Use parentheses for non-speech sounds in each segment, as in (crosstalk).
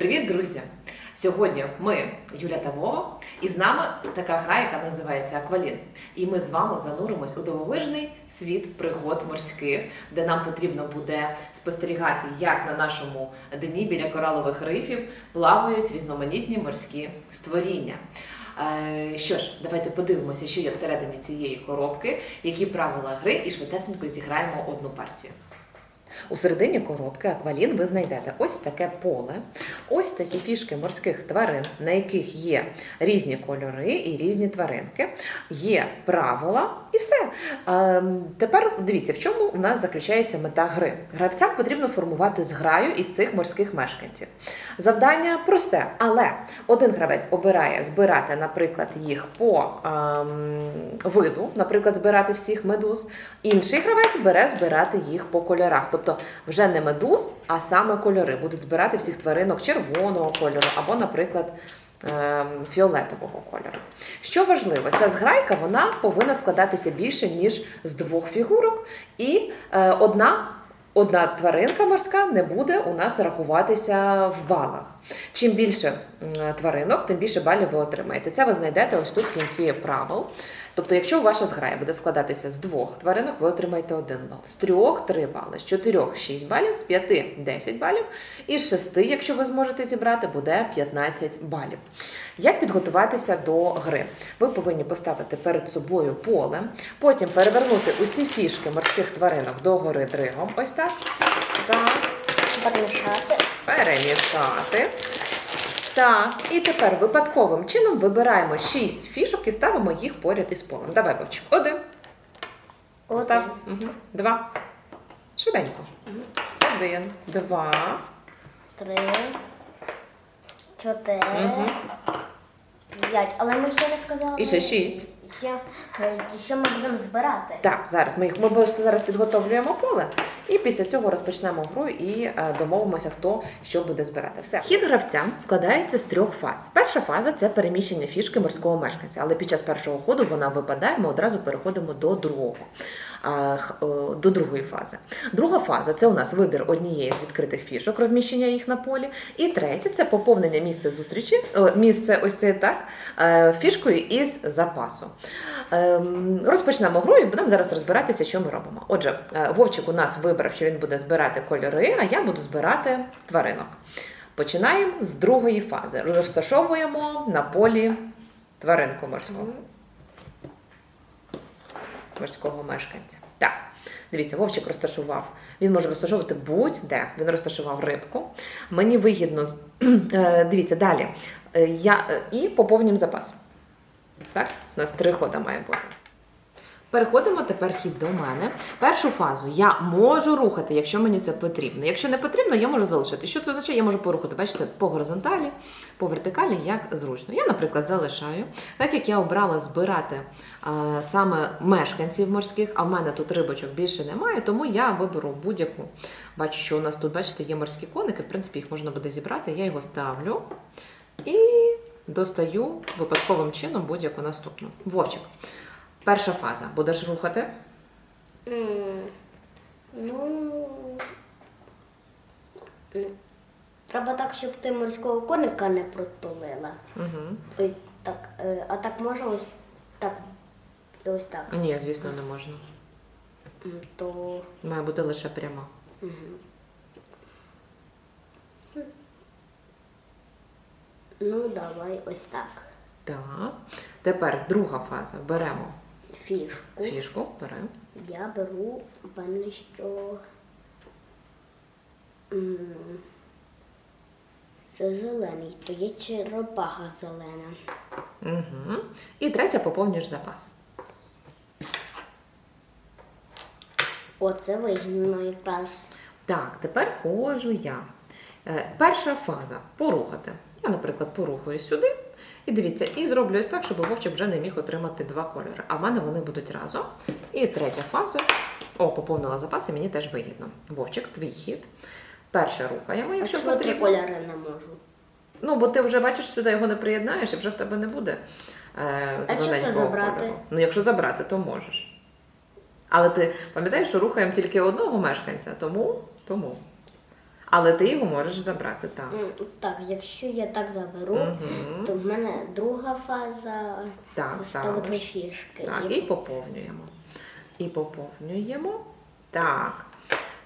Привіт, друзі! Сьогодні ми, Юля та Вова, і з нами така гра, яка називається Аквалін. І ми з вами зануримось у дивовижний світ пригод морських, де нам потрібно буде спостерігати, як на нашому дні біля коралових рифів плавають різноманітні морські створіння. Е, Що ж, давайте подивимося, що є всередині цієї коробки, які правила гри, і швидесенько зіграємо одну партію. У середині коробки аквалін ви знайдете ось таке поле, ось такі фішки морських тварин, на яких є різні кольори і різні тваринки, є правила і все. Тепер дивіться, в чому у нас заключається мета гри. Гравцям потрібно формувати зграю із цих морських мешканців. Завдання просте, але один гравець обирає збирати, наприклад, їх по ем, виду, наприклад, збирати всіх медуз. Інший гравець бере збирати їх по кольорах. Тобто вже не медуз, а саме кольори. Будуть збирати всіх тваринок червоного кольору або, наприклад, ем, фіолетового кольору. Що важливо, ця зграйка вона повинна складатися більше, ніж з двох фігурок, і е, одна. Одна тваринка морська не буде у нас рахуватися в балах. Чим більше тваринок, тим більше балів ви отримаєте. Це ви знайдете ось тут в кінці правил. Тобто, якщо ваша зграя буде складатися з двох тваринок, ви отримаєте один бал. З трьох три бали, з чотирьох 6 балів, з п'яти 10 балів, і з шести, якщо ви зможете зібрати, буде 15 балів. Як підготуватися до гри? Ви повинні поставити перед собою поле, потім перевернути усі фішки морських тваринок до гори дригом. Ось так. Так. Перемішати. Перемішати. Так, і тепер випадковим чином вибираємо 6 фішок і ставимо їх поряд із полем. Давай, Вовчик. Один. Став. Угу. Два. Швиденько. Один, два. Три. Чотири. Мгм. П'ять. Але ми ще не сказали. І ще шість. Ще, е, що ми будемо збирати? Так, зараз ми їх ми просто зараз підготовлюємо поле, і після цього розпочнемо гру і е, домовимося, хто що буде збирати. Все хід гравця складається з трьох фаз. Перша фаза це переміщення фішки морського мешканця, але під час першого ходу вона випадає. Ми одразу переходимо до другого. До другої фази. Друга фаза це у нас вибір однієї з відкритих фішок, розміщення їх на полі. І третє це поповнення місця зустрічі, місце ось це так, е, фішкою із запасу. Ем, Розпочнемо гру і будемо зараз розбиратися, що ми робимо. Отже, е, Вовчик у нас вибрав, що він буде збирати кольори, а я буду збирати тваринок. Починаємо з другої фази. Розташовуємо на полі тваринку морського. Морського мешканця. Так, дивіться, Вовчик розташував. Він може розташовувати будь-де. Він розташував рибку. Мені вигідно (clears throat) Е, дивіться далі. Е, Я, е, і поповнюємо запас. Так, у нас три хода має бути. Переходимо тепер хід до мене. Першу фазу я можу рухати, якщо мені це потрібно. Якщо не потрібно, я можу залишити. Що це означає? Я можу порухати, бачите, по горизонталі, по вертикалі, як зручно. Я, наприклад, залишаю. Так як я обрала збирати е, саме мешканців морських, а в мене тут рибочок більше немає, тому я виберу будь-яку. Бачу, що у нас тут, бачите, є морські коники, в принципі, їх можна буде зібрати. Я його ставлю і достаю випадковим чином будь-яку наступну. Вовчик. Перша фаза. Будеш рухати? М, Ну. м, Треба так, щоб ти морського коника не протулила. Угу. Ой, так, е, а так може ось так. Ось так. Ні, звісно, не можна. М, То. Має бути лише прямо. Ну, давай ось так. Так. Тепер друга фаза. Беремо Фішку. фішку, беремо. Я беру певне, що м, це зелений, то є черепаха зелена. Угу. І третя поповнюєш запас. Оце вигідно якраз. Так, тепер ходжу я. Е, перша фаза порухати. Я, наприклад, порухаю сюди. І дивіться, і зроблю ось так, щоб Вовчик вже не міг отримати два кольори. А в мене вони будуть разом. І третя фаза. О, поповнила запас, і мені теж вигідно. Вовчик, твій хід. Перше рухаємо, А якщо чого три кольори не можу? Ну, бо ти вже бачиш, сюди його не приєднаєш, і вже в тебе не буде е, А що це зелененького кольору. Ну, якщо забрати, то можеш. Але ти пам'ятаєш, що рухаємо тільки одного мешканця, тому. тому. Але ти його можеш забрати, так. М, Так, якщо я так заберу, Мгм. то в мене друга фаза Так, ставити ставиш. фішки. Так, І і поповнюємо. І поповнюємо. Так.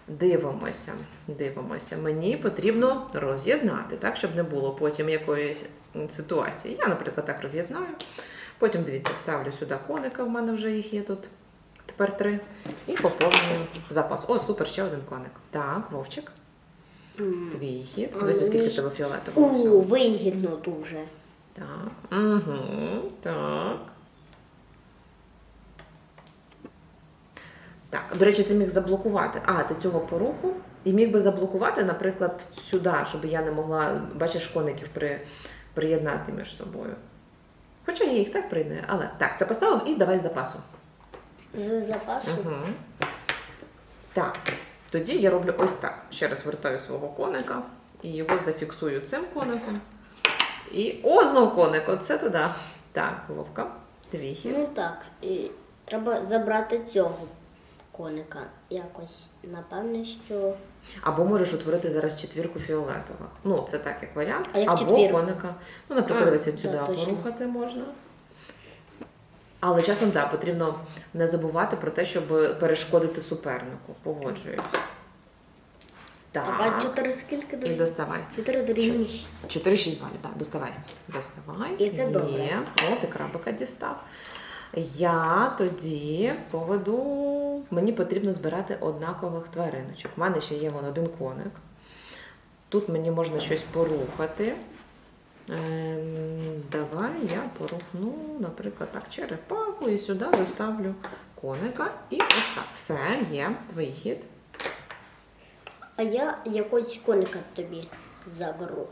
Дивимося, дивимося. Мені потрібно роз'єднати, так, щоб не було потім якоїсь м, ситуації. Я, наприклад, так роз'єднаю. Потім, дивіться, ставлю сюди коника, в мене вже їх є тут. Тепер три. І поповнюю запас. О, супер, ще один коник. Так, Вовчик. Твій хід. А Дивися, скільки в тебе фіолетового. У, всього. вигідно дуже. Так. Угу. Так. Так, до речі, ти міг заблокувати. А, ти цього порухав і міг би заблокувати, наприклад, сюди, щоб я не могла, бачиш, коників при, приєднати між собою. Хоча я їх так приєдную, але так, це поставив і давай з запасу. З запасу. Угу. Так, тоді я роблю ось так. Ще раз вертаю свого коника і його зафіксую цим коником. І о, знов коник, оце туди. Так, Вовка, твій хід. Ну так, і треба забрати цього коника якось. Напевне, що. Або можеш утворити зараз четвірку фіолетових. Ну, це так, як варіант. А як Або четвірку? коника. Ну, наприклад, А, да, сюди точно. порухати можна. Але часом, так, потрібно не забувати про те, щоб перешкодити супернику. Погоджуюсь. Так, а Так. 4 скільки І доставай. 4 дорівнює. 4-6 балів, так, доставай. Доставай. І це добре. Є. О, ти крабика дістав. Я тоді поведу. Мені потрібно збирати однакових твариночок. У мене ще є вон один коник. Тут мені можна щось порухати. Ем, давай я порухну, наприклад, так, черепаху і сюди доставлю коника. І ось так. Все, є, твій хід. А я якогось коника тобі заберу,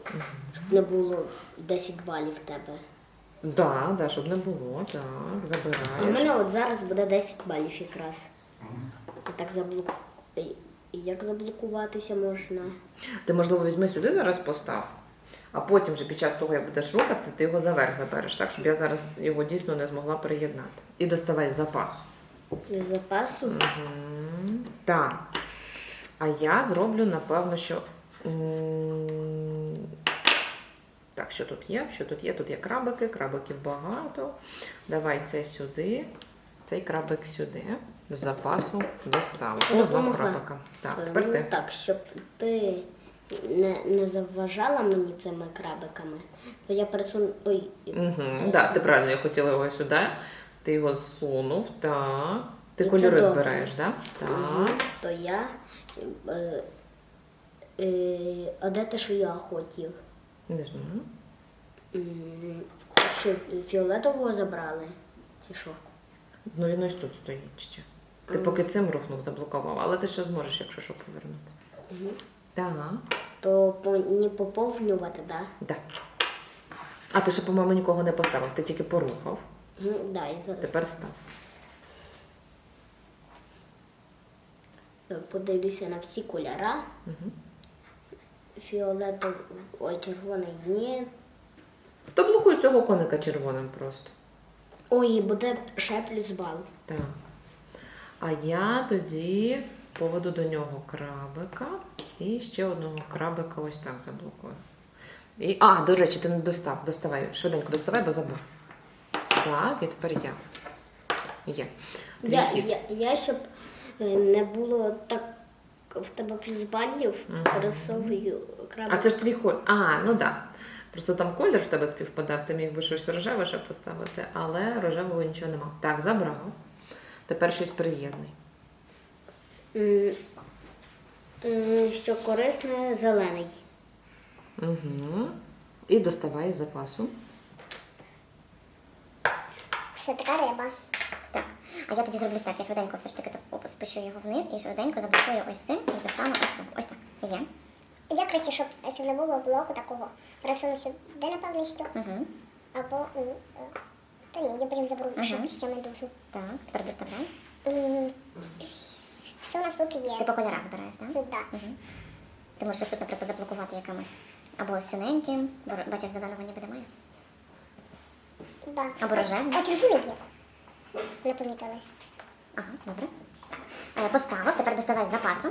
щоб не було 10 балів в тебе. Да, да, щоб не було. Так, А в забираєш. мене от зараз буде 10 балів якраз. І так заблок... І і як заблокуватися можна? Ти, можливо, візьми сюди зараз постав, а потім вже під час того, як будеш рухати, ти його заверх забереш, так, щоб я зараз його дійсно не змогла приєднати. І доставай з запасу. З запасу? Мгм. Так. А я зроблю, напевно, що. Так, що тут є? Що тут є? Тут є крабики, крабиків багато. Давай це сюди, цей крабик сюди. З запасу доставив. О, знову крабика. Так, Е, тепер ну, ти. Так, щоб ти не, не заважала мені цими крабиками, то я пересуну. Ой, Угу, да, ти правильно, я хотіла його сюди. Ти його зсунув, так. Ти кольори добре. збираєш, да? мгм, так? то я. Е, е, а де те, що я хотів? Не знаю. М, Що фіолетового забрали? Чи що? Ну він ось тут стоїть ще. Ти поки цим рухнув, заблокував, але ти ще зможеш, якщо що повернути. Мгм. Так. То по, не поповнювати, так? Да? Да. А ти ще, по-моєму, нікого не поставив, ти тільки порухав. Ну, да, і зараз Тепер став. подивлюся на всі кольори. Угу. Фіолетовий, ой, червоний ні. То блокуй цього коника червоним просто. Ой, і буде ще плюс бал. Так. А я тоді поведу до нього крабика і ще одного крабика ось так заблокую. І, а, до речі, ти не достав. Доставай, швиденько доставай, бо забув. Так, і тепер я. Є. Твій Я, хід. я, я, щоб е, не було так в тебе плюс балів, Мгм. пересовую крабик. А це ж твій колір. А, ну так. Да. Просто там колір в тебе співпадав, ти міг би щось рожеве ще поставити, але рожевого нічого нема. Так, забрав. Тепер щось м, Що корисне, зелений. Угу. І доставай із запасу. Все така риба. Так. А я тоді зроблю так, я швиденько все ж таки так спущу його вниз і швиденько заблокую ось цим і достану ось цю. Ось так. Є. Я краще, щоб, щоб не було блоку такого. Пересуну сюди, напевно, що. Угу. Або ні. е, Та ні, я потім заберу, Ага. щоб ще медузу. Так, тепер доставляй. Тут є? Ти по кольорах збираєш, так? Ну, так. Угу. Ти можеш тут, наприклад, заблокувати якимось або синеньким, бо бачиш, зеленого ніби немає. Да. Або рожевий. А червоний є. Не помітили. Ага, добре. Е, Поставив, тепер доставай з запасу.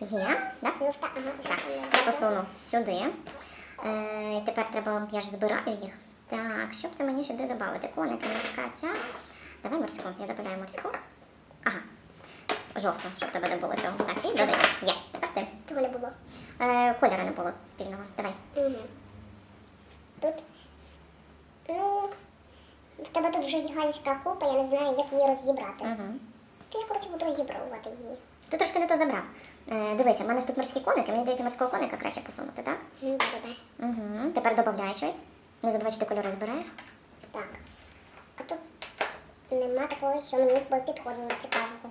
Є, так? Ну, та, ага, Так, я посуну сюди. Е, тепер треба, я ж збираю їх. Так, що б це мені сюди додати? Коники, морська ця. Давай морську, я додаю морську. Ага. Жовту, щоб тебе не було цього. Так, і додаю. Є, тепер ти. Того не було. Е, кольору не було спільного. Давай. Угу. Тут. Ну, в тебе тут вже гігантська купа, я не знаю, як її розібрати. Угу. То я, коротше, буду розібрувати її. Ти трошки не то забрав. Е, дивися, в мене ж тут морські коники, мені здається, морського коника краще посунути, так? Ну, добре. Угу. Тепер додай щось. Не забувай, що ти кольори збираєш. Так. А тут нема такого, що мені б підходило цікавого.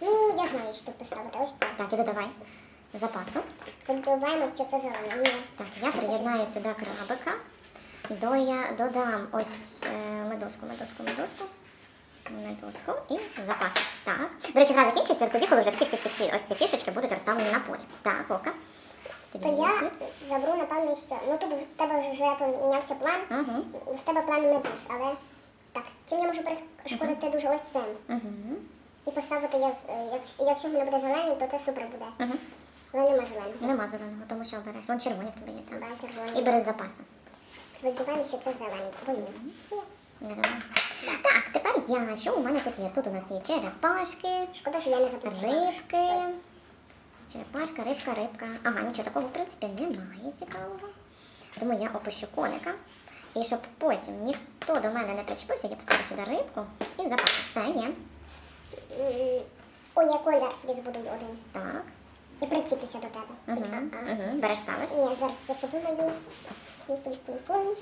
Ну, я знаю, що тут поставити. Ось це. Так, і додавай запасу. Сподіваємось, що це зелене. Ні. Так, я приєднаю сюди крабика. До я додам ось е, медузку, медузку, медузку. Медузку і запас. Так. До речі, гра закінчиться тоді, коли вже всі-всі-всі ось ці фішечки будуть розставлені на полі. Так, ока. То я заберу, напевно, що. Ну тут в тебе вже помінявся план. Угу. В тебе план медуз, але. Так, чим я можу перешкодити дуже ось цим? Угу. І поставити е, якщо, в мене буде зелений, то це супер буде. Угу. Але нема зеленого. Нема зеленого, тому що обереш. Вон червоні в тебе є. Да, Так. червоний. І бери з запасу. Сподіваюся, що це зелений. Бо ні. Ні. Не зелений. Так, тепер я. Що у мене тут є? Тут у нас є черепашки, Шкода, що я не запланувала. рибки. Черепашка, рибка, рибка. Ага, нічого такого, в принципі, немає цікавого. Тому я опущу коника. І щоб потім ніхто до мене не причепився, я поставлю сюди рибку і запас. Все є. Ой, я колір собі збудую один. Так. І причіплюся до тебе. Угу. А-а. Угу. Береш ставиш. Ні, зараз я подумаю. Пум-пум-пум-пум.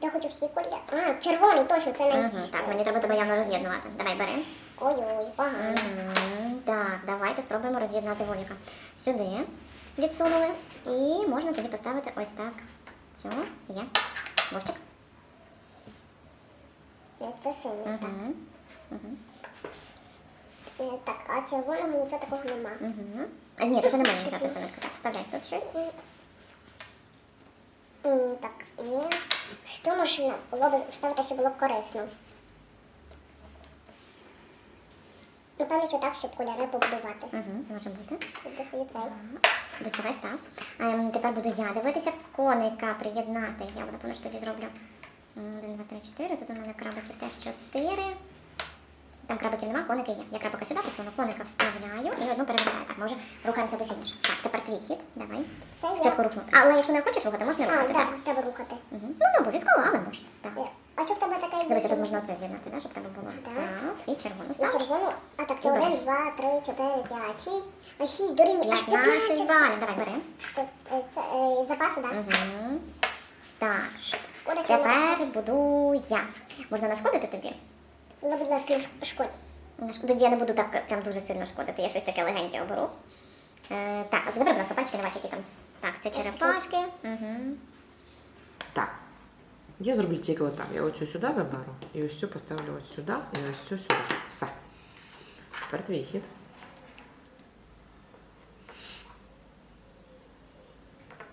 Я хочу всі кольори. А, червоний, точно, це не. Угу. Так, мені треба тебе явно роз'єднувати. Давай, бери. Ой-ой, погано. Мгм. Так, давайте спробуємо роз'єднати Вовіка. Сюди відсунули. І можна тоді поставити ось так. Цю є. Вовчик. Це синій, так. Угу. Е, Так, а червоного нічого такого нема. Угу. А ні, ще немає нічого солодка. Так, вставляй тут щось. М, Так, ні. Що можна було б вставити, щоб було корисно? Напевно, що так, щоб кольори побудувати. Угу. Може бути. Достаю цей. Доставай став. Ем, тепер буду я дивитися коника приєднати. Я напевно, що тоді зроблю. М, Один, два, три, чотири. Тут у мене крабиків теж чотири. Там крабиків нема, коники є. Я крабика сюди посуну, коника вставляю і одну перевертаю. Так, ми вже рухаємося до фінішу. Так, тепер твій хід. Давай. Це Спочатку я. рухнути. Але якщо не хочеш рухати, можна А, рухати. так, так. треба рухати. Угу. Ну, не обов'язково, але можна. Так. А що в тебе таке? Дивися, тут можна оце з'єднати, да, щоб тебе було. Так. І червону І став. червону. А так, це І один, береш. два, три, чотири, п'ять, шість. А шість дорівнює аж 15 15. балів. Давай, бери. Тут, е, Це е, запасу, так? Угу. Так. Шкода, що Тепер буду я. Можна нашкодити тобі? Ну, будь ласка, шкодь. Тоді я не буду так прям дуже сильно шкодити, я щось таке легеньке оберу. Е, так, забери, будь ласка, пальчики, не бачу, які там. Так, це черепашки. Угу. Так. Я зроблю тільки отак. Я оцю сюди заберу, і ось цю поставлю ось сюди, і ось цю сюди. Все. Тепер твій хід.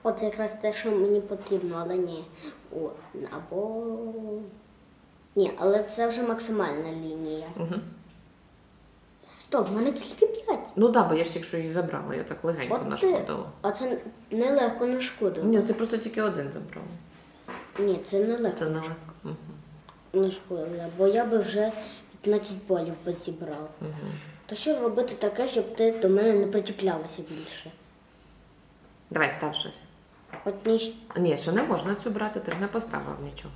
От якраз те, що мені потрібно, але ні. О, або. Ні, але це вже максимальна лінія. Угу. Стоп, в мене тільки 5. Ну так, да, бо я ж тільки що її забрала, я так легенько От ти. нашкодила. А це нелегко нашкодило. Ні, це просто тільки один забрала. Ні, це нелегко Це не легко. Угу. нашкодило, бо я би вже 15 балів би зібрав. Угу. То що робити таке, щоб ти до мене не причіплялася більше? Давай, став щось. От ніж Ні, ще не можна цю брати, ти ж не поставив нічого.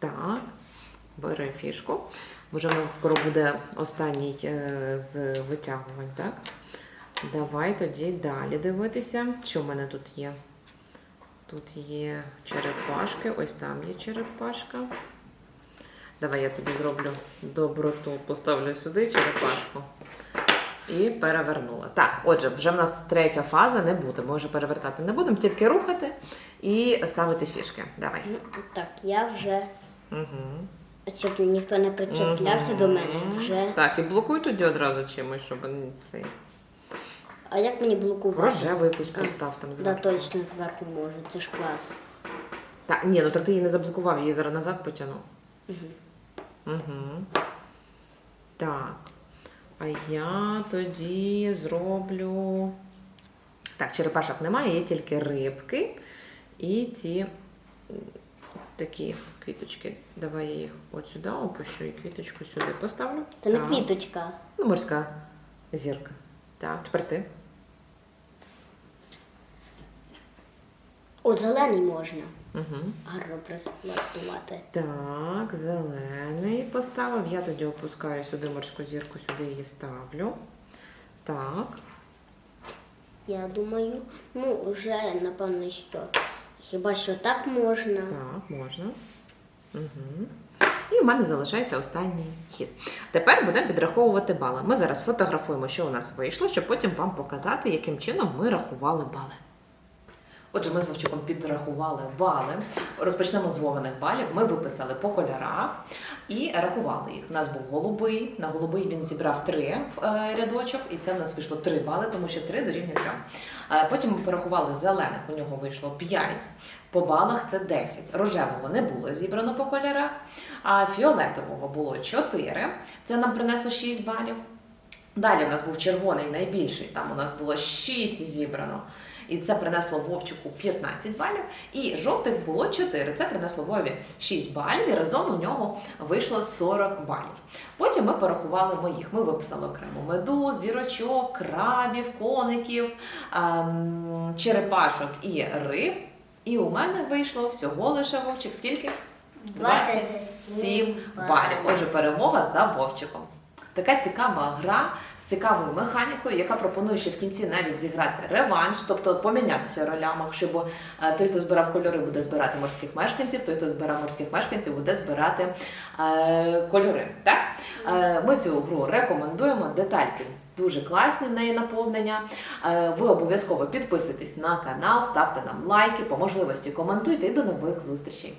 Так, бери фішку. Вже в нас скоро буде останній е, з витягувань, так? Давай тоді далі дивитися, що в мене тут є. Тут є черепашки, ось там є черепашка. Давай я тобі зроблю доброту, поставлю сюди черепашку. І перевернула. Так, отже, вже в нас третя фаза, не буде. Ми вже перевертати не будемо, тільки рухати і ставити фішки. Давай. Так, я вже, Угу. щоб ніхто не причеплявся до мене, вже. Так, і блокуй тоді одразу чимось, щоб цей. А як мені блокувати? Рожеву якусь постав там Да, точно зверху може, це ж клас. Так, ні, ну так ти її не заблокував, її зараз назад потягнув. Угу. Угу. Так. А я тоді зроблю. Так, черепашок немає, є тільки рибки і ці такі квіточки. Давай я їх от сюди опущу і квіточку сюди поставлю. Це не Так. квіточка. Ну, морська зірка. Так, тепер ти. О, зелений можна. Угу. Гарно прилаштувати. Так, зелений поставив. Я тоді опускаю сюди морську зірку, сюди її ставлю. Так. Я думаю, ну вже напевно, що хіба що так можна. Так, можна. Угу. І в мене залишається останній хід. Тепер будемо підраховувати бали. Ми зараз фотографуємо, що у нас вийшло, щоб потім вам показати, яким чином ми рахували бали. Отже, ми з Вовчиком підрахували бали. Розпочнемо з Вовиних балів. Ми виписали по кольорах і рахували їх. У нас був голубий. На голубий він зібрав три е, рядочок, і це в нас вийшло три бали, тому що три дорівнює трьом. Е, Потім ми порахували зелених, у нього вийшло 5. По балах це 10. Рожевого не було зібрано по кольорах, а фіолетового було 4. Це нам принесло 6 балів. Далі у нас був червоний найбільший, там у нас було 6 зібрано. І це принесло Вовчику 15 балів. І жовтих було 4. Це принесло Вові 6 балів, і разом у нього вийшло 40 балів. Потім ми порахували моїх. Ми виписали окремо медуз, зірочок, крабів, коників, ем, черепашок і риб. І у мене вийшло всього лише Вовчик. Скільки? 27 балів. Отже, перемога за Вовчиком. Така цікава гра з цікавою механікою, яка пропонує ще в кінці навіть зіграти реванш, тобто помінятися ролями, щоб е, той, хто збирав кольори, буде збирати морських мешканців, той, хто збирав морських мешканців, буде збирати е, кольори. Так? Е, ми цю гру рекомендуємо. Детальки дуже класні в неї наповнення. Е, ви обов'язково підписуйтесь на канал, ставте нам лайки, по можливості коментуйте і до нових зустрічей.